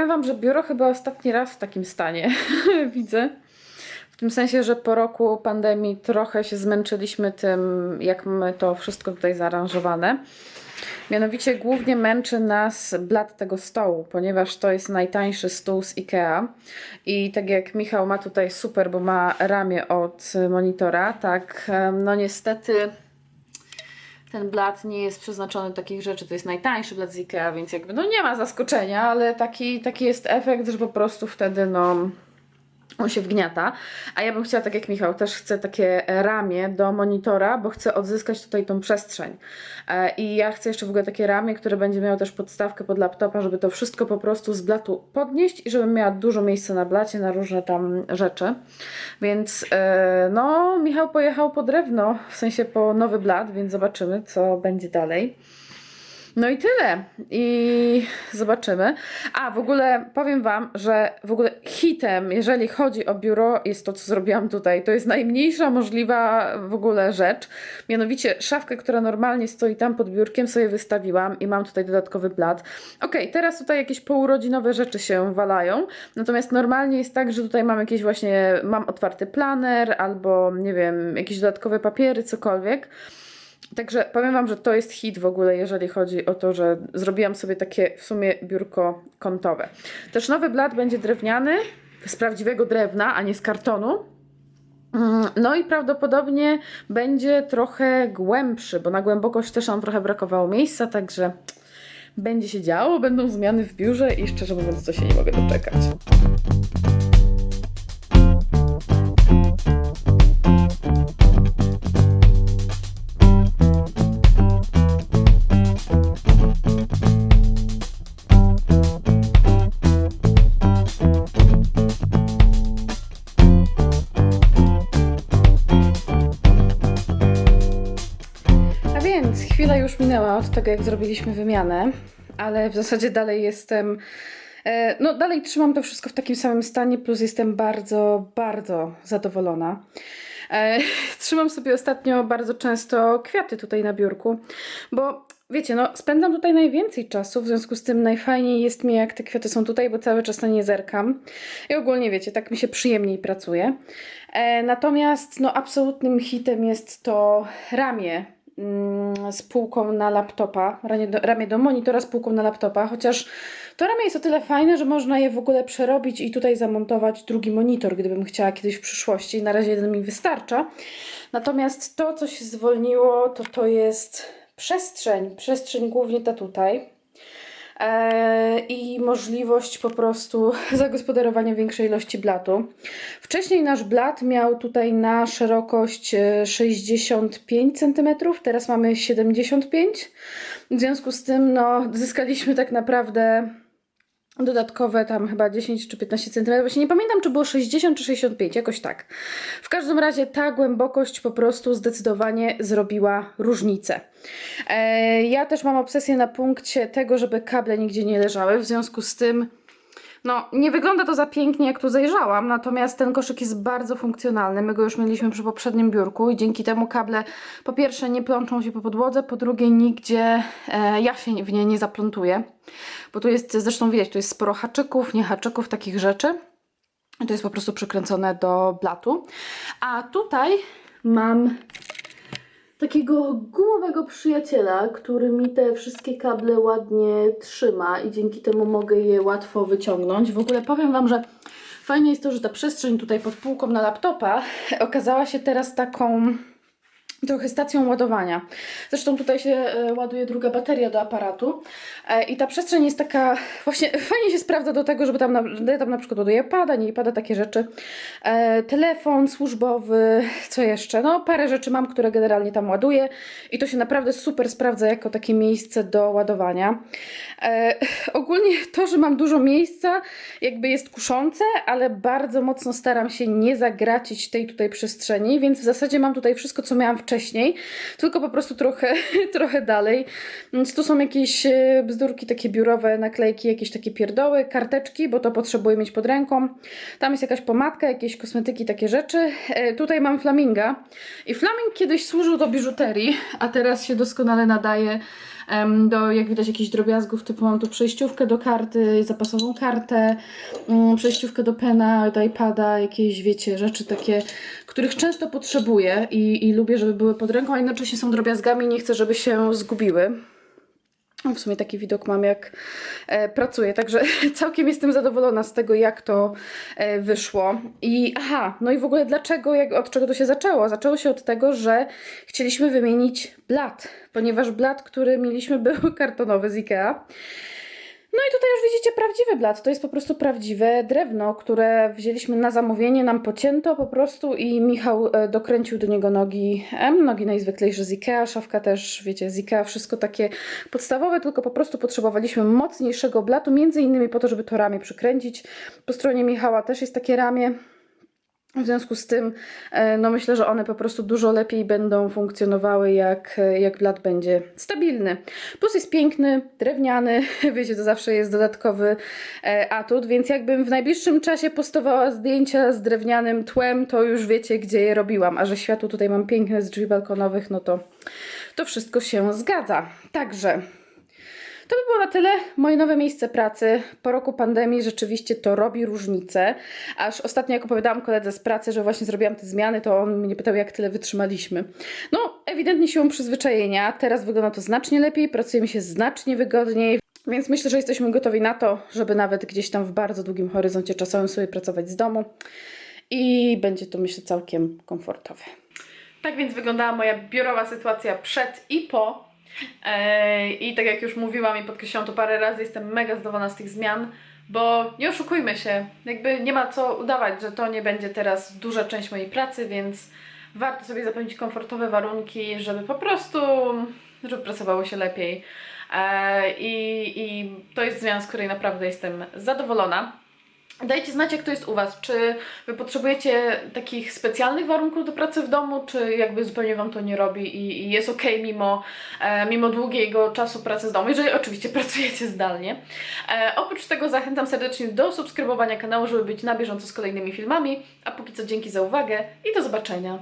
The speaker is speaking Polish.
powiem Wam, że biuro chyba ostatni raz w takim stanie widzę. W tym sensie, że po roku pandemii trochę się zmęczyliśmy tym, jak mamy to wszystko tutaj zaaranżowane. Mianowicie głównie męczy nas blat tego stołu, ponieważ to jest najtańszy stół z IKEA. I tak jak Michał ma tutaj super, bo ma ramię od monitora, tak no niestety ten blat nie jest przeznaczony do takich rzeczy. To jest najtańszy blat z IKEA, więc jakby no nie ma zaskoczenia, ale taki, taki jest efekt, że po prostu wtedy no on się wgniata. A ja bym chciała, tak jak Michał, też chcę takie ramię do monitora, bo chcę odzyskać tutaj tą przestrzeń. E, I ja chcę jeszcze w ogóle takie ramię, które będzie miało też podstawkę pod laptopa, żeby to wszystko po prostu z blatu podnieść i żebym miała dużo miejsca na blacie, na różne tam rzeczy. Więc e, no, Michał pojechał po drewno, w sensie po nowy blat, więc zobaczymy, co będzie dalej. No i tyle. I zobaczymy. A w ogóle powiem Wam, że w ogóle hitem, jeżeli chodzi o biuro, jest to, co zrobiłam tutaj. To jest najmniejsza możliwa w ogóle rzecz. Mianowicie szafkę, która normalnie stoi tam pod biurkiem, sobie wystawiłam i mam tutaj dodatkowy blat. Ok, teraz tutaj jakieś pourodzinowe rzeczy się walają. Natomiast normalnie jest tak, że tutaj mam jakieś właśnie, mam otwarty planer albo nie wiem, jakieś dodatkowe papiery, cokolwiek. Także powiem Wam, że to jest hit w ogóle, jeżeli chodzi o to, że zrobiłam sobie takie w sumie biurko kątowe. Też nowy blat będzie drewniany, z prawdziwego drewna, a nie z kartonu. Mm, No i prawdopodobnie będzie trochę głębszy, bo na głębokość też nam trochę brakowało miejsca, także będzie się działo, będą zmiany w biurze i szczerze mówiąc to się nie mogę doczekać. Minęła od tego, jak zrobiliśmy wymianę, ale w zasadzie dalej jestem. e, No, dalej trzymam to wszystko w takim samym stanie, plus jestem bardzo, bardzo zadowolona. E, Trzymam sobie ostatnio bardzo często kwiaty tutaj na biurku, bo wiecie, no, spędzam tutaj najwięcej czasu, w związku z tym najfajniej jest mi, jak te kwiaty są tutaj, bo cały czas na nie zerkam. I ogólnie, wiecie, tak mi się przyjemniej pracuje. E, Natomiast, no, absolutnym hitem jest to ramię z półką na laptopa, ramię do, ramię do monitora z półką na laptopa, chociaż to ramię jest o tyle fajne, że można je w ogóle przerobić i tutaj zamontować drugi monitor, gdybym chciała kiedyś w przyszłości. Na razie jeden mi wystarcza. Natomiast to, co się zwolniło, to to jest przestrzeń, przestrzeń głównie ta tutaj. I możliwość po prostu zagospodarowania większej ilości blatu. Wcześniej nasz blat miał tutaj na szerokość e, 65 cm, teraz mamy 75. W związku z tym no, zyskaliśmy tak naprawdę dodatkowe tam chyba 10 czy 15 cm. Właśnie nie pamiętam, czy było 60 czy 65, jakoś tak. W każdym razie ta głębokość po prostu zdecydowanie zrobiła różnicę. E, ja też mam obsesję na punkcie tego, żeby kable nigdzie nie leżały, w związku z tym no, nie wygląda to za pięknie, jak tu zajrzałam, natomiast ten koszyk jest bardzo funkcjonalny. My go już mieliśmy przy poprzednim biurku i dzięki temu kable po pierwsze nie plączą się po podłodze, po drugie nigdzie e, ja się w nie nie zaplątuję. Bo tu jest, zresztą widać, tu jest sporo haczyków, nie haczyków, takich rzeczy. To jest po prostu przykręcone do blatu. A tutaj mam takiego gumowego przyjaciela, który mi te wszystkie kable ładnie trzyma i dzięki temu mogę je łatwo wyciągnąć. W ogóle powiem Wam, że fajne jest to, że ta przestrzeń tutaj pod półką na laptopa okazała się teraz taką trochę stacją ładowania. Zresztą tutaj się e, ładuje druga bateria do aparatu e, i ta przestrzeń jest taka, właśnie fajnie się sprawdza do tego, żeby tam na, tam na przykład ładuję pada, nie pada, takie rzeczy. E, telefon służbowy, co jeszcze? No parę rzeczy mam, które generalnie tam ładuję i to się naprawdę super sprawdza jako takie miejsce do ładowania. E, ogólnie to, że mam dużo miejsca jakby jest kuszące, ale bardzo mocno staram się nie zagracić tej tutaj przestrzeni, więc w zasadzie mam tutaj wszystko, co miałam wcześniej, tylko po prostu trochę, trochę dalej. Więc tu są jakieś e, bzdurki takie biurowe, naklejki, jakieś takie pierdoły, karteczki, bo to potrzebuję mieć pod ręką. Tam jest jakaś pomadka, jakieś kosmetyki, takie rzeczy. E, tutaj mam flaminga i flaming kiedyś służył do biżuterii, a teraz się doskonale nadaje do, jak widać, jakichś drobiazgów, typu mam tu przejściówkę do karty, zapasową kartę, mm, przejściówkę do pena, do iPada, jakieś, wiecie, rzeczy takie, których często potrzebuję i, i lubię, żeby były pod ręką, a jednocześnie są drobiazgami, nie chcę, żeby się zgubiły. W sumie taki widok mam, jak e, pracuję, także całkiem jestem zadowolona z tego, jak to e, wyszło. I aha, no i w ogóle dlaczego, jak, od czego to się zaczęło? Zaczęło się od tego, że chcieliśmy wymienić blat, ponieważ blat, który mieliśmy, był kartonowy z Ikea. No i tutaj już widzicie prawdziwy blat. To jest po prostu prawdziwe drewno, które wzięliśmy na zamówienie, nam pocięto po prostu i Michał e, dokręcił do niego nogi, em, nogi najzwyklejsze z Ikea, szafka też, wiecie, z Ikea, wszystko takie podstawowe, tylko po prostu potrzebowaliśmy mocniejszego blatu, między innymi po to, żeby to ramię przykręcić. Po stronie Michała też jest takie ramię. W związku z tym, e, no myślę, że one po prostu dużo lepiej będą funkcjonowały, jak, e, jak blat będzie stabilny. Plus jest piękny, drewniany, wiecie, to zawsze jest dodatkowy e, atut, więc jakbym w najbliższym czasie postowała zdjęcia z drewnianym tłem, to już wiecie, gdzie je robiłam. A że światło tutaj mam piękne z drzwi balkonowych, no to to wszystko się zgadza. Także to by było na tyle. Moje nowe miejsce pracy po roku pandemii rzeczywiście to robi różnicę. Aż ostatnio, jak opowiadałam koledze z pracy, że właśnie zrobiłam te zmiany, to on mnie pytał, jak tyle wytrzymaliśmy. No, ewidentnie siłą przyzwyczajenia. Teraz wygląda to znacznie lepiej, pracuje mi się znacznie wygodniej. Więc myślę, że jesteśmy gotowi na to, żeby nawet gdzieś tam w bardzo długim horyzoncie czasowym sobie pracować z domu. I będzie to, myślę, całkiem komfortowe. Tak więc wyglądała moja biurowa sytuacja przed i po. I tak jak już mówiłam i podkreśliłam to parę razy, jestem mega zadowolona z tych zmian, bo nie oszukujmy się, jakby nie ma co udawać, że to nie będzie teraz duża część mojej pracy, więc warto sobie zapewnić komfortowe warunki, żeby po prostu, żeby pracowało się lepiej. I, I to jest zmiana, z której naprawdę jestem zadowolona. Dajcie znać, jak to jest u Was. Czy Wy potrzebujecie takich specjalnych warunków do pracy w domu, czy jakby zupełnie Wam to nie robi i, i jest ok mimo, e, mimo długiego czasu pracy z domu, jeżeli oczywiście pracujecie zdalnie. E, oprócz tego zachęcam serdecznie do subskrybowania kanału, żeby być na bieżąco z kolejnymi filmami. A póki co dzięki za uwagę i do zobaczenia.